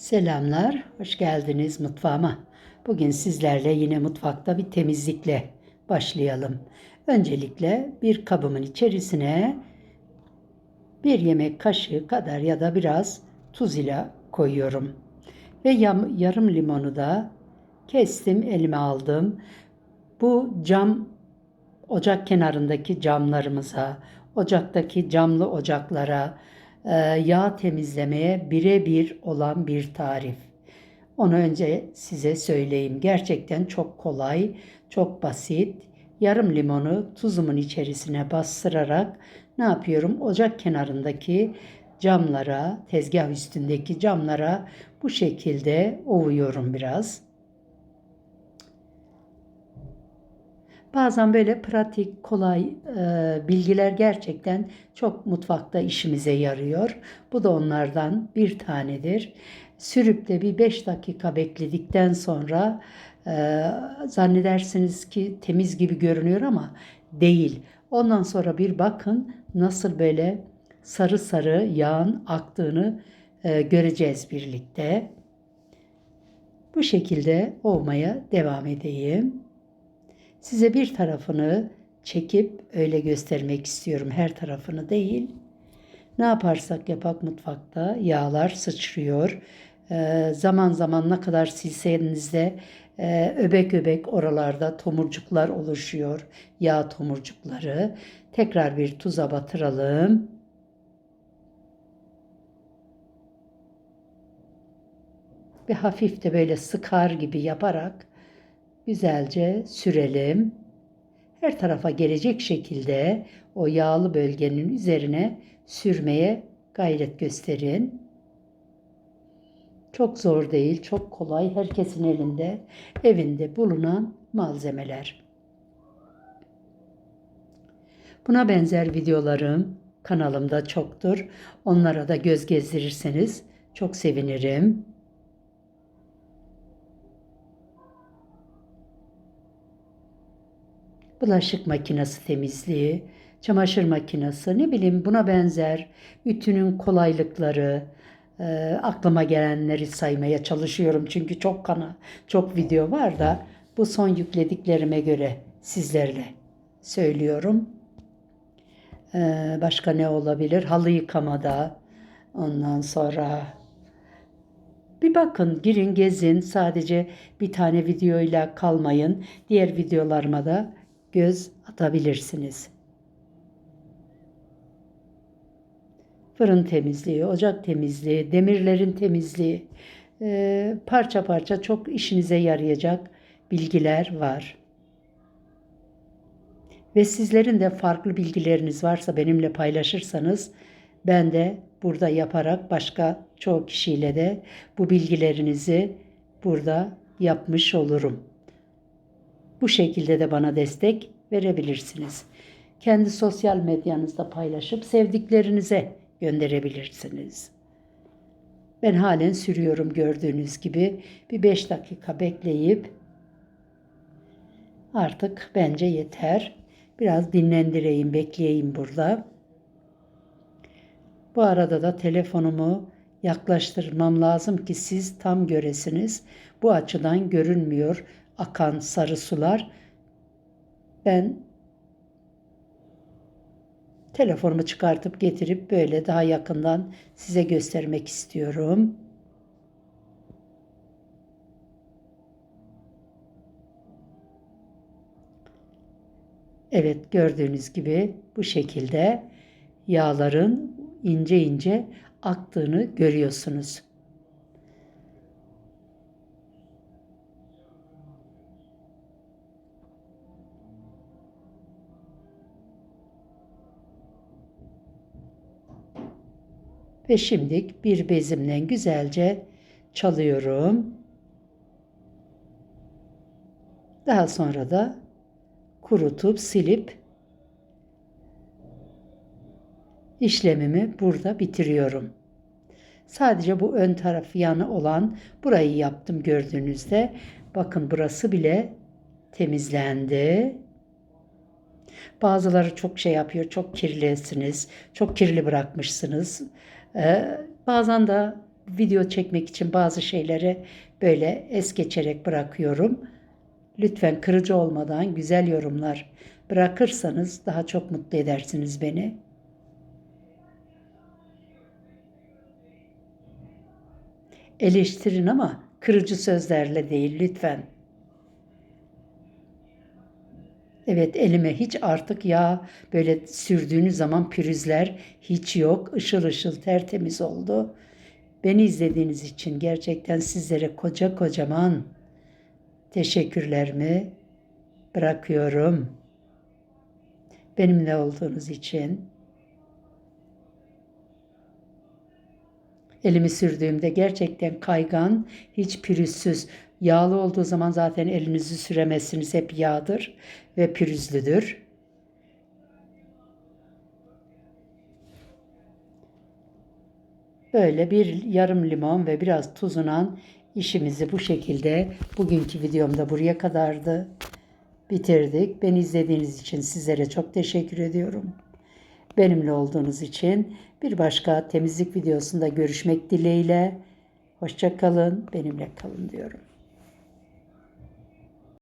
Selamlar, hoş geldiniz mutfağıma. Bugün sizlerle yine mutfakta bir temizlikle başlayalım. Öncelikle bir kabımın içerisine bir yemek kaşığı kadar ya da biraz tuz ile koyuyorum. Ve yarım limonu da kestim, elime aldım. Bu cam ocak kenarındaki camlarımıza, ocaktaki camlı ocaklara, yağ temizlemeye birebir olan bir tarif. Onu önce size söyleyeyim. Gerçekten çok kolay, çok basit. Yarım limonu tuzumun içerisine bastırarak ne yapıyorum? Ocak kenarındaki camlara, tezgah üstündeki camlara bu şekilde ovuyorum biraz. Bazen böyle pratik, kolay e, bilgiler gerçekten çok mutfakta işimize yarıyor. Bu da onlardan bir tanedir. Sürüp de bir 5 dakika bekledikten sonra e, zannedersiniz ki temiz gibi görünüyor ama değil. Ondan sonra bir bakın nasıl böyle sarı sarı yağın aktığını e, göreceğiz birlikte. Bu şekilde ovmaya devam edeyim. Size bir tarafını çekip öyle göstermek istiyorum. Her tarafını değil. Ne yaparsak yapak mutfakta yağlar sıçrıyor. Ee, zaman zaman ne kadar silseniz de e, öbek öbek oralarda tomurcuklar oluşuyor. Yağ tomurcukları. Tekrar bir tuza batıralım. Ve hafif de böyle sıkar gibi yaparak güzelce sürelim. Her tarafa gelecek şekilde o yağlı bölgenin üzerine sürmeye gayret gösterin. Çok zor değil, çok kolay. Herkesin elinde, evinde bulunan malzemeler. Buna benzer videolarım kanalımda çoktur. Onlara da göz gezdirirseniz çok sevinirim. Bulaşık makinesi temizliği, çamaşır makinesi, ne bileyim buna benzer ütünün kolaylıkları, e, aklıma gelenleri saymaya çalışıyorum. Çünkü çok kana, çok video var da bu son yüklediklerime göre sizlerle söylüyorum. E, başka ne olabilir? Halı yıkamada, ondan sonra bir bakın, girin, gezin. Sadece bir tane videoyla kalmayın. Diğer videolarıma da göz atabilirsiniz. Fırın temizliği, ocak temizliği, demirlerin temizliği, e, parça parça çok işinize yarayacak bilgiler var. Ve sizlerin de farklı bilgileriniz varsa benimle paylaşırsanız ben de burada yaparak başka çoğu kişiyle de bu bilgilerinizi burada yapmış olurum. Bu şekilde de bana destek verebilirsiniz. Kendi sosyal medyanızda paylaşıp sevdiklerinize gönderebilirsiniz. Ben halen sürüyorum gördüğünüz gibi. Bir 5 dakika bekleyip artık bence yeter. Biraz dinlendireyim, bekleyeyim burada. Bu arada da telefonumu yaklaştırmam lazım ki siz tam göresiniz. Bu açıdan görünmüyor akan sarı sular. Ben telefonumu çıkartıp getirip böyle daha yakından size göstermek istiyorum. Evet gördüğünüz gibi bu şekilde yağların ince ince aktığını görüyorsunuz. Ve şimdilik bir bezimle güzelce çalıyorum. Daha sonra da kurutup silip işlemimi burada bitiriyorum. Sadece bu ön tarafı yanı olan burayı yaptım gördüğünüzde. Bakın burası bile temizlendi. Bazıları çok şey yapıyor, çok kirlisiniz, çok kirli bırakmışsınız. Ee, bazen de video çekmek için bazı şeyleri böyle es geçerek bırakıyorum. Lütfen kırıcı olmadan güzel yorumlar bırakırsanız daha çok mutlu edersiniz beni. Eleştirin ama kırıcı sözlerle değil lütfen. Evet elime hiç artık yağ böyle sürdüğünüz zaman pürüzler hiç yok. Işıl ışıl tertemiz oldu. Beni izlediğiniz için gerçekten sizlere koca kocaman teşekkürlerimi bırakıyorum. Benimle olduğunuz için. Elimi sürdüğümde gerçekten kaygan, hiç pürüzsüz. Yağlı olduğu zaman zaten elinizi süremezsiniz. Hep yağdır ve pürüzlüdür. Böyle bir yarım limon ve biraz tuzundan işimizi bu şekilde bugünkü videomda buraya kadardı. Bitirdik. Beni izlediğiniz için sizlere çok teşekkür ediyorum. Benimle olduğunuz için bir başka temizlik videosunda görüşmek dileğiyle. Hoşça kalın, benimle kalın diyorum.